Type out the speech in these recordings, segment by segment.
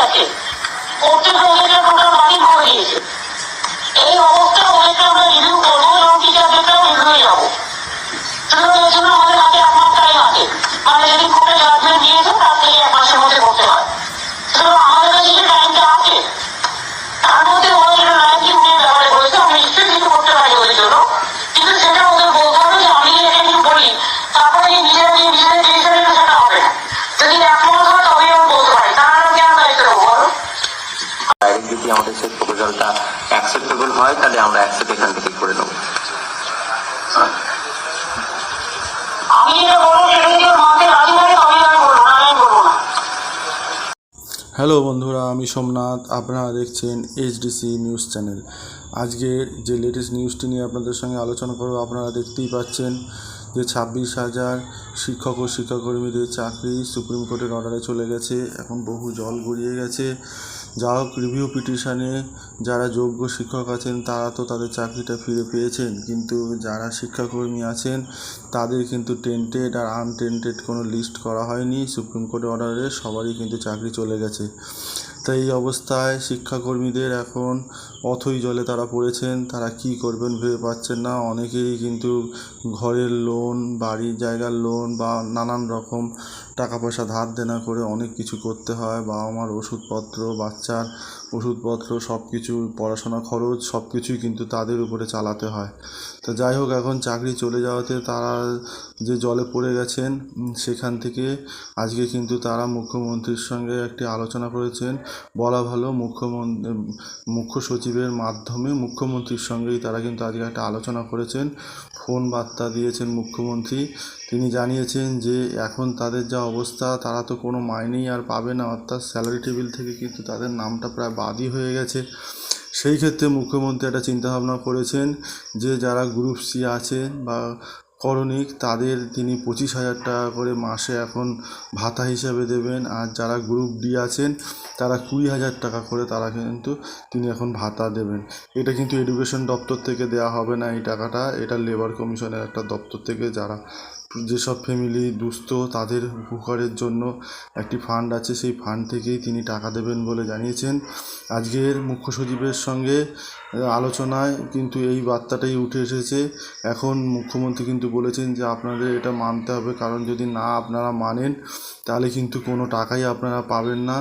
যাচ্ছে কৌতুক ওদেরকে প্রোগ্রাম বাতিল করে হ্যালো বন্ধুরা, আমি সোমনাথ, আপনারা দেখছেন এইচডিসি নিউজ চ্যানেল। আজকের যে লেটেস্ট নিউজটি নিয়ে আপনাদের সঙ্গে আলোচনা করব, আপনারা দেখতেই পাচ্ছেন যে ছাব্বিশ হাজার শিক্ষক ও শিক্ষাকর্মীদের চাকরি সুপ্রিম কোর্টের অর্ডারে চলে গেছে। এখন বহু জল গড়িয়ে গেছে। যা হোক রিভিউ পিটিশনে যারা যোগ্য শিক্ষক আছেন, তারা তো তাদের চাকরিটা ফিরে পেয়েছেন। কিন্তু যারা শিক্ষাকর্মী আছেন, তাদের কিন্তু টেন্টেড আর আনটেন্টেড কোনো লিস্ট করা হয়নি। সুপ্রিম কোর্টের অর্ডারে সবারই কিন্তু চাকরি চলে গেছে। তাই এই অবস্থায় শিক্ষাকর্মীদের এখন অথই জলে তারা পড়েছেন। তারা কি করবেন ভেবে পাচ্ছেন না। অনেকেই কিন্তু ঘরের লোন বাড়ির জায়গার লোন বা নানান রকম টাকা পয়সা ধার দেনা করে অনেক কিছু করতে হয় বাবা মার ওষুধপত্র, বাচ্চার ওষুধপত্র সব কিছু পড়াশোনা খরচ সব কিছুই কিন্তু তাদের উপরে চালাতে হয়। তো যাই হোক, এখন চাকরি চলে যাওয়াতে তারা যে জলে পড়ে গেছেন সেখান থেকে আজকে কিন্তু তারা মুখ্যমন্ত্রীর সঙ্গে একটি আলোচনা করেছেন। বলা ভালো মুখ্যমন্ত্রী মুখ্য সচিবের মাধ্যমে মুখ্যমন্ত্রীর সঙ্গেই তারা কিন্তু আজকে একটা আলোচনা করেছেন। ফোন বার্তা দিয়েছেন মুখ্যমন্ত্রী। তিনি জানিয়েছেন যে এখন তাদের যা অবস্থা, তারা তো কোনো মাইনেই আর পাবে না। অর্থাৎ স্যালারি টেবিল থেকে কিন্তু তাদের নামটা প্রায় বাদই হয়ে গেছে। সেই ক্ষেত্রে মুখ্যমন্ত্রী একটা চিন্তাভাবনা করেছেন যে, যারা গ্রুপ সি আছে বা করণিক, তাদের তিনি পঁচিশ হাজার টাকা করে মাসে এখন ভাতা হিসাবে দেবেন। আর যারা গ্রুপ ডি আছেন, তারা কুড়ি হাজার টাকা করে তারা কিন্তু তিনি এখন ভাতা দেবেন। এটা কিন্তু এডুকেশন দপ্তর থেকে দেওয়া হবে না এই টাকাটা। এটা লেবার কমিশনের একটা দপ্তর থেকে যারা যেসব ফ্যামিলি দুস্থ, তাদের উপকারের জন্য একটি ফান্ড আছে, সেই ফান্ড থেকেই তিনি টাকা দেবেন বলে জানিয়েছেন। আজকের মুখ্য সচিবের সঙ্গে আলোচনায় কিন্তু এই বার্তাটাই উঠে এসেছে। এখন মুখ্যমন্ত্রী কিন্তু বলেছেন যে, আপনাদের এটা মানতে হবে, কারণ যদি না আপনারা মানেন, তাহলে কিন্তু কোনো টাকাই আপনারা পাবেন না।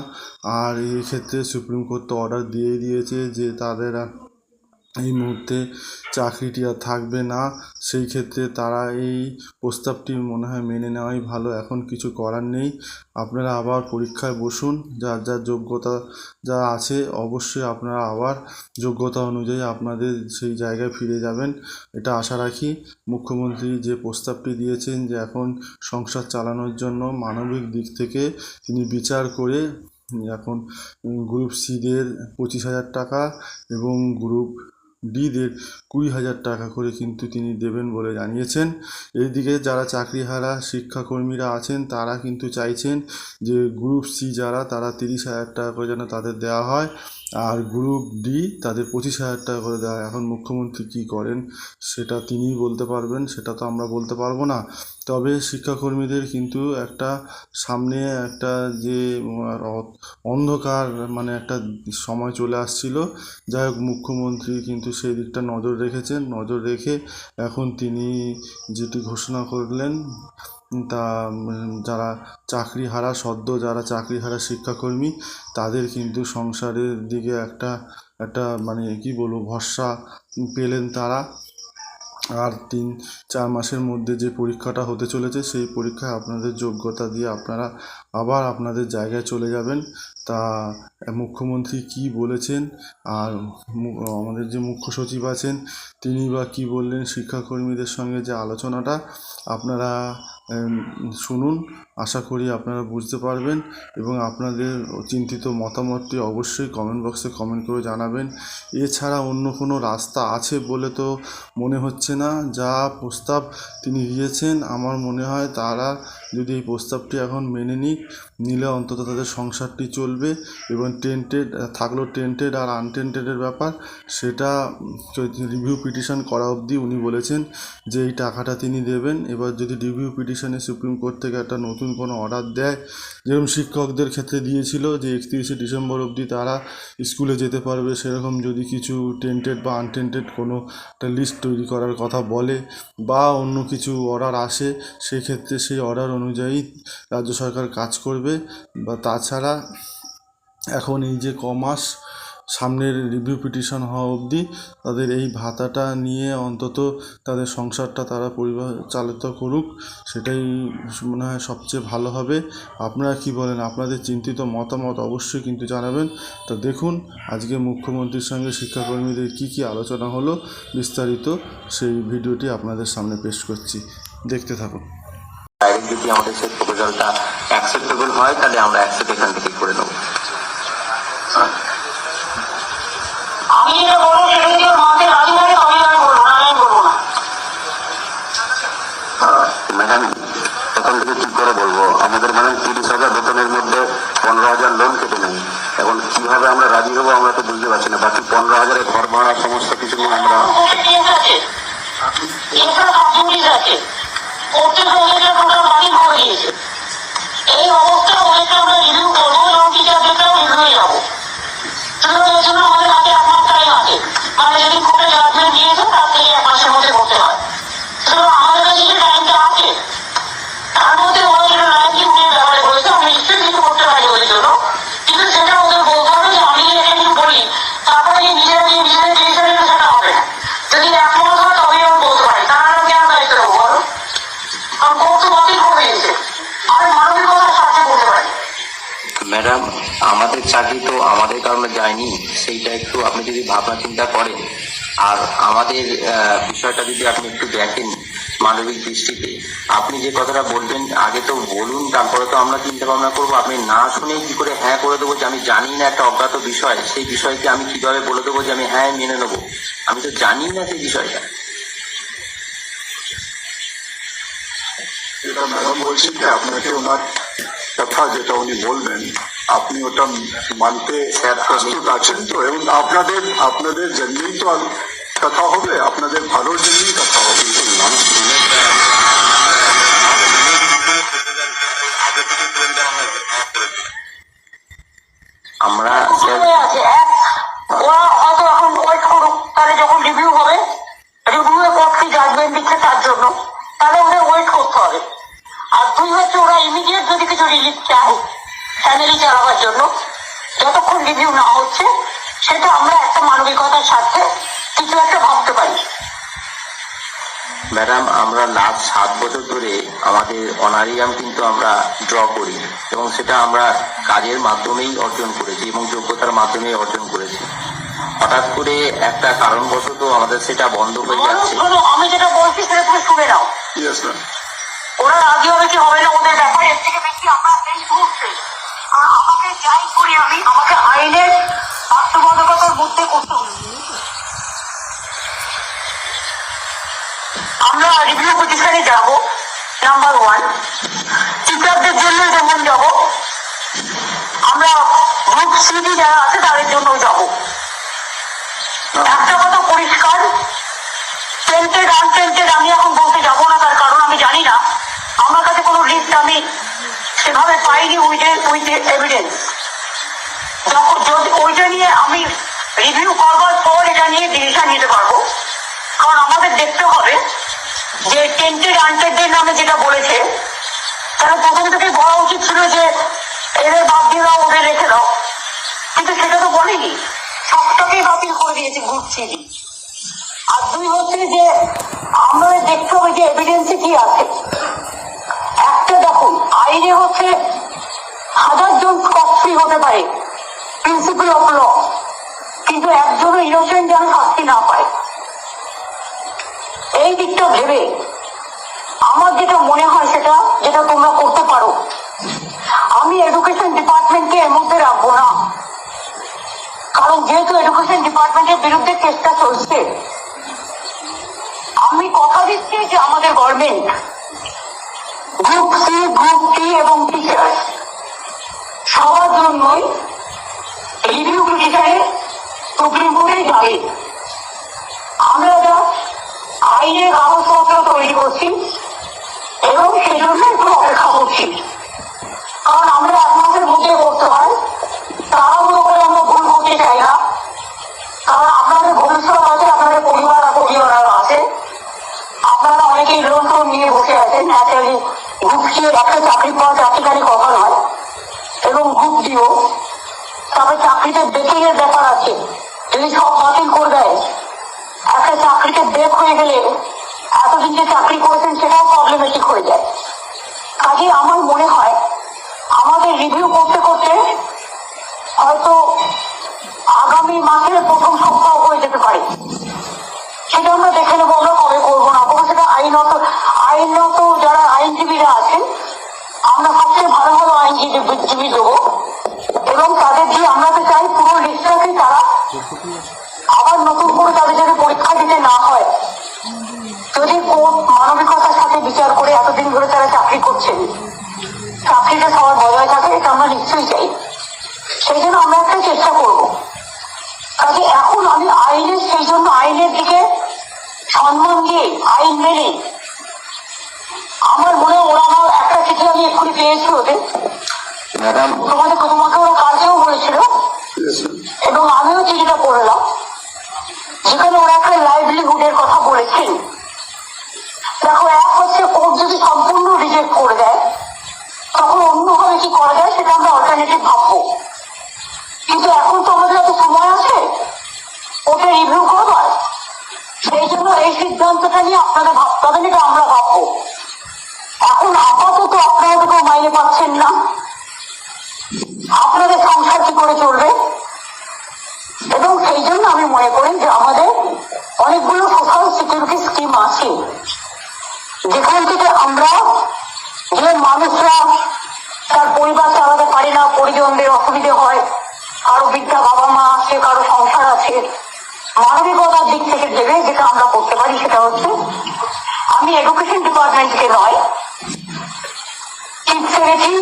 আর এই ক্ষেত্রে সুপ্রিম কোর্ট তো অর্ডার দিয়েই দিয়েছে যে, তাদের এই মুহূর্তে চাকরিটি আর থাকবে না। সেই ক্ষেত্রে তারা এই প্রস্তাবটি মনে হয় মেনে নেওয়াই ভালো। এখন কিছু করার নেই। আপনারা আবার পরীক্ষায় বসুন। যার যার যোগ্যতা যা আছে অবশ্যই আপনারা আবার যোগ্যতা অনুযায়ী আপনাদের সেই জায়গায় ফিরে যাবেন। এটা আশা রাখি। মুখ্যমন্ত্রী যে প্রস্তাবটি দিয়েছেন যে এখন সংসার চালানোর জন্য মানবিক দিক থেকে তিনি বিচার করে এখন গ্রুপ সিদের পঁচিশ হাজার টাকা এবং গ্রুপ ডিদের কুড়ি হাজার টাকা করে কিন্তু তিনি দেবেন বলে জানিয়েছেন। এইদিকে যারা চাকরিহারা শিক্ষাকর্মীরা আছেন, তারা কিন্তু চাইছেন যে গ্রুপ সি যারা, তারা তিরিশ হাজার টাকা করে যেন তাদের দেওয়া হয়। আর গ্রুপ ডি তাদের পঁচিশ হাজার টাকা করে দেওয়া এখন মুখ্যমন্ত্রী কী করেন সেটা তিনিই বলতে পারবেন, সেটা তো আমরা বলতে পারব না। তবে শিক্ষাকর্মীদের কিন্তু একটা সামনে একটা যে অন্ধকার মানে একটা সময় চলে আসছিল। যাই হোক, মুখ্যমন্ত্রী কিন্তু সেই দিকটা নজর রেখেছেন। নজর রেখে এখন তিনি যেটি ঘোষণা করলেন তা যারা চাকরি হারা সদ্য, যারা চাকরি হারা শিক্ষাকর্মী, তাদের কিন্তু সংসারের দিকে একটা একটা মানে কি বলব, ভরসা পেলেন তারা। আর তিন, চার মাসের মধ্যে যে পরীক্ষাটা হতে চলেছে, সেই পরীক্ষায় আপনাদের যোগ্যতা দিয়ে আপনারা আবার আপনাদের জায়গায় চলে যাবেন। তা, মুখ্যমন্ত্রী কি বলেছেন? আর আমাদের যে মুখ্য সচিব আছেন, তিনি বা কি বললেন শিক্ষাকর্মীদের সঙ্গে যে আলোচনাটা? আপনারা শুনুন, আশা করি আপনারা বুঝতে পারবেন এবং আপনাদের চিন্তিত মতামতটি অবশ্যই কমেন্ট বক্সে কমেন্ট করে জানাবেন। এছাড়া অন্য কোনো রাস্তা আছে বলে তো মনে হচ্ছে না। যা প্রস্তাব তিনি দিয়েছেন, আমার মনে হয় তারা যদি এই প্রস্তাবটি এখন মেনে নিক, নিলে অন্তত তাদের সংসারটি চলবে এবং টেন্টেড থাকল টেন্টেড আর আনটেন্টেডের ব্যাপার, সেটা রিভিউ পিটিশন করা অবধি উনি বলেছেন যে এই টাকাটা তিনি দেবেন। এবার যদি রিভিউ পিটিশন পিটিশনে সুপ্রিম কোর্ট থেকে একটা নতুন কোনো অর্ডার দেয়। যেরকম শিক্ষকদের ক্ষেত্রে দিয়েছিল যে একত্রিশে ডিসেম্বর অবধি তারা স্কুলে যেতে পারবে, সেরকম যদি কিছু টেন্টেড বা আনটেন্টেড কোনো একটা লিস্ট তৈরি করার কথা বলে বা অন্য কিছু অর্ডার আসে, সেক্ষেত্রে সেই অর্ডার অনুযায়ী রাজ্য সরকার কাজ করবে। বা তাছাড়া এখন এই যে কমাস সামনের রিভিউ পিটিশন হওয়া অবধি তাদের এই ভাতাটা নিয়ে অন্তত তাদের সংসারটা তারা পরিবার চালিত করুক, সেটাই মনে হয় সবচেয়ে ভালো হবে। আপনারা কি বলেন? আপনাদের চিন্তিত মতামত অবশ্যই কিন্তু জানাবেন। তো দেখুন, আজকে মুখ্যমন্ত্রীর সঙ্গে শিক্ষাকর্মীদের কি কি আলোচনা হলো বিস্তারিত, সেই ভিডিওটি আপনাদের সামনে পেশ করছি। দেখতে থাকুন। যদি আমাদের সেই প্রপোজালটা অ্যাকসেপ্টেবল হয়, তাহলে আমরা অ্যাকসেপ্ট এখান থেকে পনেরো ঘর ভাড়া সমস্ত কিছু আমরা আছে। চাকরি তো আমাদের কারণে যায়নি, সেইটা একটু আপনি যদি ভাবনা চিন্তা করেন। আর আমাদের বিষয়টা যদি আপনি একটু দেখেন মানবিক দৃষ্টিতে, আপনি যে কথাটা বলবেন, আগে তো বলুন, তারপরে তো আমরা চিন্তা ভাবনা করব। আপনি না শুনে কি করে হ্যাঁ করে দেবো যে আমি জানি না একটা অজ্ঞাত বিষয়, সেই বিষয়কে আমি কীভাবে বলে দেবো যে আমি হ্যাঁ মেনে নেব? আমি তো জানি না সেই বিষয়টা। এটা ম্যাডাম বলছি যে আপনাকে ওনার কথা যেটা উনি বলবেন আপনি ওটা মানতে প্রস্তুত আছেন তো এবং আপনাদের আপনাদের জন্যই তো কথা হবে আপনাদের ভালোর জন্যই কথা হবে। আমরা যতক্ষণ রিভিউ না হচ্ছে সেটা আমরা একটা মানবিকতার স্বার্থে কিছু একটা ভাবতে পারি। ম্যাডাম আমরা লাস্ট সাত বছর ধরে আমাদের অনারিয়াম কিন্তু আমরা ড্র করি এবং সেটা আমরা কাজের মাধ্যমেই অর্জন করেছি এবং যোগ্যতার মাধ্যমেই অর্জন করেছি। হঠাৎ করে একটা কারণবশত আমাদের সেটা বন্ধ হয়ে যাচ্ছে। আমি যেটা বলছি সেটা তুমি শুনে নাও। ওরা রাজি হবে কি হবে না ওদের ব্যাপার এর থেকে বেশি আমরা এই মুহূর্তে আর যাই করি আমি, আমাকে আইনের বাধ্যবাধকতার মধ্যে করতে আমরা রিভিউ পজিশনে যাব নাম্বার ওয়ান টিচারদের জন্য যেমন যাব, আমরা গ্রুপ সিডি যারা আছে তাদের জন্য যাব। একটা কথা পরিষ্কার টেন্টেড আনটেন্টেড আমি এখন বলতে যাব না, তার কারণ আমি জানি না। আমার কাছে কোনো লিস্ট আমি সেভাবে পাইনি, উইথ উইথ এভিডেন্স যখন যদি ওইটা নিয়ে আমি রিভিউ করবার পর এটা নিয়ে ডিসিশন নিতে পারব, কারণ আমাদের দেখতে হবে যে টেন্টেড আনটেন্টেড নামে যেটা বলেছে, তারা প্রথম থেকে বলা উচিত ছিল যে এদের বাদ দিয়ে দাও, ওদের রেখে দাও। কিন্তু সেটা তো বলেনি। সবটাকেই বাতিল করে দিয়েছে গ্রুপ সিডি আর দুই হচ্ছে যে আমরা দেখতে হবে যে এভিডেন্সে কি আছে। আইনে হচ্ছে, হাজার জন স্কট হতে পারে প্রিন্সিপাল অফ ল কিন্তু একজনও ইনোসেন্ট যেন শাস্তি না পায়। এই দিকটা ভেবে আমার যেটা মনে হয় সেটা, যেটা তোমরা করতে পারো। আমি এডুকেশন ডিপার্টমেন্টকে এর মধ্যে রাখব না। কারণ যেহেতু এডুকেশন ডিপার্টমেন্টের বিরুদ্ধে চেষ্টা চলছে, আমি কথা দিচ্ছি যে আমাদের গভর্নমেন্ট গ্রুপ সি এবং টিচার সবার জন্যই রিভিউ পিটিশনে সুপ্রিম কোর্টে যাবে আমরা যা আইনের কাগজপত্র তৈরি করছি, এবং সেই জন্য একটু অপেক্ষা করছি। কারণ আমরা এক মাসের মধ্যে করতে হয় তাড়াহুড়ো করে আমরা ভুল করতে চাই না কারণ আপনাদের ভবিষ্যৎ আছে আপনাদের পরিবার আর পরিবার আছে আপনারা অনেকেই লোন টোন নিয়ে বসে আছেন ন্যাচারালি গ্রুপ একটা চাকরি পাওয়া চাকরিকারী কথা নয় এবং গ্রুপ দিও তবে চাকরিতে বেকিং এর ব্যাপার আছে। যদি সব বাতিল করে দেয়, একটা চাকরিতে ব্রেক হয়ে গেলে এতদিন যে চাকরি করেছেন সেটাও প্রবলেমেটিক হয়ে যায়। কাজে আমার মনে হয়, আমাদের রিভিউ করতে করতে হয়তো আগামী মাসের প্রথম সপ্তাহ হয়ে যেতে পারে। সেটা আমরা দেখে নেব, আমরা কবে করব না আইনজীবী দেবো এবং তাদের দিয়ে আমরা তো চাই পুরো লিস্টটাকে তারা আবার নতুন করে তাদের যাতে পরীক্ষা দিতে না হয়। যদি কোর্ট মানবিকতার সাথে বিচার করে এতদিন ধরে তারা চাকরি করছেন, চাকরিটা সবার বজায় থাকে, এটা আমরা নিশ্চয়ই চাই। সেই জন্য আমরা একটা চেষ্টা করব। কাজে এখন আমি আইনের, সেই জন্য আইনের দিকে সম্মান দিয়ে, আইন মেনে আমার মনে ওরা আমার একটা চিঠি আমি এক্ষুনি পেয়েছি ওদের। ম্যাডাম। তোমাদের তোমাকে ওরা কালকেও বলেছিল এবং আমিও চিঠিটা পড়লাম যেখানে ওরা একটা লাইভলিহুডের কথা বলেছেন দেখো এক হচ্ছে কোর্ট যদি সম্পূর্ণ রিজেক্ট করে দেয় তখন অন্যভাবে কি করা যায় সেটা আমরা অল্টারনেটিভ ভাববো। কিন্তু এখন তো আমাদের এত সময় আছে ওটা রিভিউ করবার সেই জন্য এই সিদ্ধান্তটা নিয়ে আপনাদের ভাবতে হবে এটা আমরা ভাববো। এখন আপাতত আপনারা তো মাইনে পাচ্ছেন না। আপনাদের সংসার কি করে চলবে? এবং সেই জন্য আমি মনে করি যে আমাদের অনেকগুলো সোশ্যাল সিকিউরিটি স্কিম আছে। যেখান থেকে আমরা যে মানুষরা তার পরিবার চালাতে পারে না, পরিজনদের অসুবিধে হয়, কারও বৃদ্ধা বাবা মা আছে, কারও সংসার আছে, মানবিকতার দিক থেকে দেবে যেটা আমরা করতে পারি সেটা হচ্ছে আমি এডুকেশন ডিপার্টমেন্টকে নয় চিফ সেক্রেটারি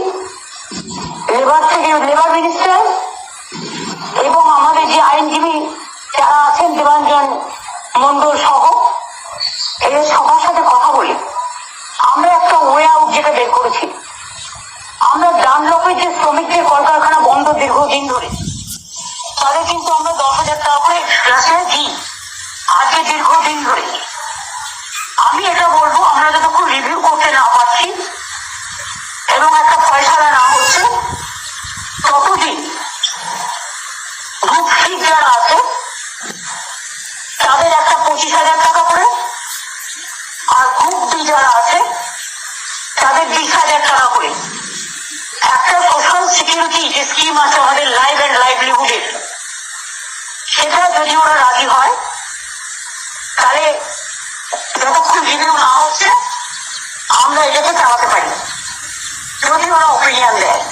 লেবার থেকে লেবার মিনিস্টার এবং আমাদের যে আইনজীবী যারা আছেন দেবাঞ্জন মন্ডল সহ, এদের সবার সাথে কথা বলি। আমরা একটা ওয়ে আউট যেটা বের করেছি। আমরা ডানলপের যে শ্রমিকদের কলকারখানা বন্ধ দীর্ঘদিন ধরে, তাদের কিন্তু আমরা দশ হাজার টাকা করে ক্লাসে দিই। আজকে দীর্ঘদিন ধরে। আমি এটা বলব, আমরা যতক্ষণ রিভিউ করতে না পারছি, এবং একটা ফয়সালা পঁচিশ হাজার টাকা করে। আর গ্রুপ বি যারা আছে, তাদের বিশ হাজার টাকা করে। একটা সোশ্যাল সিকিউরিটি যে স্কিম আছে আমাদের লাইফ অ্যান্ড লাইভলিহুডের সেটা যদি ওরা রাজি হয়, তাহলে যতক্ষণ রিভিউ না হচ্ছে, আমরা এটাকে চালাতে পারি। যদি ওরা ওপিনিয়ন দেয়,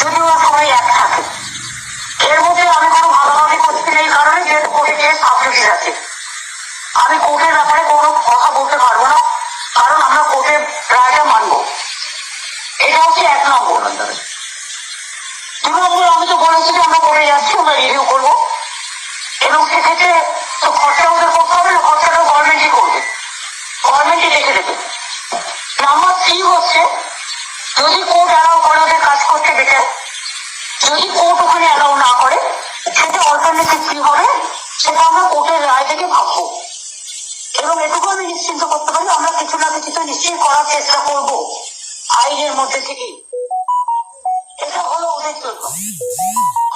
যদি ওরা সবাই এক থাকে, এর মধ্যে আমি কোনো আমি কোর্টের ব্যাপারে কোনো কথা বলতে পারব না, কারণ আমরা কোর্টের রায়টা মানবো। এটা হচ্ছে এক নম্বর। দু নম্বর আমি তো বলেছি যে আমরা করে যাচ্ছি, আমরা রিভিউ করব। এবং সেক্ষেত্রে তো খরচা ওদের করতে হবে, না খরচাটা গভর্নমেন্টই করবে? গভর্নমেন্টই দেখে দেবে নাম্বার থ্রি হচ্ছে, যদি কোর্ট অ্যালাউ করে ওদের কাজ করতে দেখে যদি কোর্ট ওখানে অ্যালাউ না করে, সেটা অল্টারনেটিভ কি হবে, সেটা আমরা কোর্টের রায় থেকে ভাববো। এবং এটুকু আমি নিশ্চিন্ত করতে পারি, আমরা কিছু না কিছু তো নিশ্চয়ই করার চেষ্টা করব আইনের মধ্যে থেকে। এটা হলো ওদের জন্য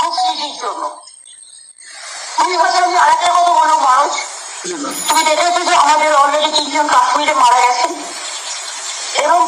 মুসলিমের জন্য। দুই বছর আমি আরেকটা কথা বলব মানুষ তুমি দেখেছ যে আমাদের অলরেডি তিনজন কাশ্মীরে মারা গেছেন, এবং